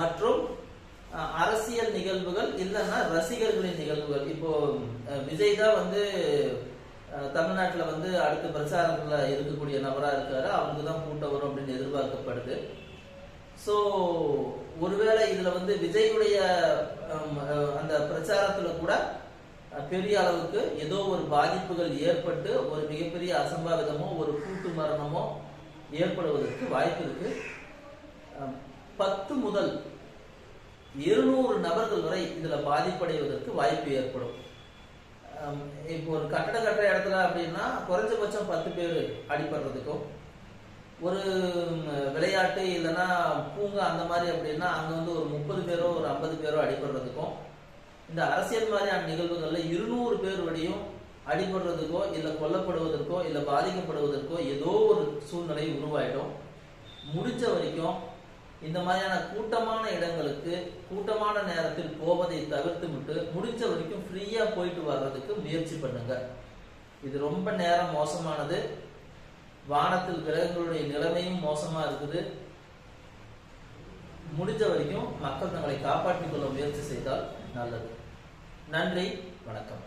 மற்றும் அரசியல் நிகழ்வுகள் இல்லைன்னா ரசிகர்களின் நிகழ்வுகள். இப்போ விஜய் தான் வந்து தமிழ்நாட்டில் வந்து அடுத்த பிரச்சாரத்தில் இருக்கக்கூடிய நபராக இருக்காரு. அவங்க தான் கூட்டம் வரும் அப்படின்னு எதிர்பார்க்கப்படுது. ஸோ ஒருவேளை இதில் வந்து விஜயுடைய அந்த பிரச்சாரத்தில் கூட பெரிய அளவுக்கு ஏதோ ஒரு பாதிப்புகள் ஏற்பட்டு ஒரு மிகப்பெரிய அசம்பாவிதமோ ஒரு கூட்டு மரணமோ ஏற்படுவதற்கு வாய்ப்பு இருக்கு. பத்து முதல் இருநூறு நபர்கள் வரை இதுல பாதிப்படைவதற்கு வாய்ப்பு ஏற்படும். இப்போ ஒரு கட்டட கட்டுற இடத்துல அப்படின்னா குறைஞ்சபட்சம் பத்து பேர் அடிபடுறதுக்கும் ஒரு விளையாட்டு இல்லைன்னா பூங்கா அந்த மாதிரி அப்படின்னா அங்க வந்து ஒரு முப்பது பேரோ ஒரு ஐம்பது பேரோ அடிபடுறதுக்கும் இந்த அரசியல் மாதிரியான நிகழ்வுகள்ல இருநூறு பேர் வரையும் அடிபடுறதுக்கோ இல்லை கொல்லப்படுவதற்கோ இல்லை பாதிக்கப்படுவதற்கோ ஏதோ ஒரு சூழ்நிலை உருவாயிடும். முடிஞ்ச வரைக்கும் இந்த மாதிரியான கூட்டமான இடங்களுக்கு கூட்டமான நேரத்தில் போவதை தவிர்த்து விட்டு முடிஞ்ச வரைக்கும் ஃப்ரீயா போயிட்டு வர்றதுக்கு முயற்சி பண்ணுங்க. இது ரொம்ப நேரம் மோசமானது. வானத்தில் கிரகங்களுடைய நிலைமையும் மோசமா இருக்குது. முடிஞ்ச வரைக்கும் மக்கள் தங்களை காப்பாற்றிக் கொள்ள முயற்சி செய்தால் நல்லது. நன்றி வணக்கம்.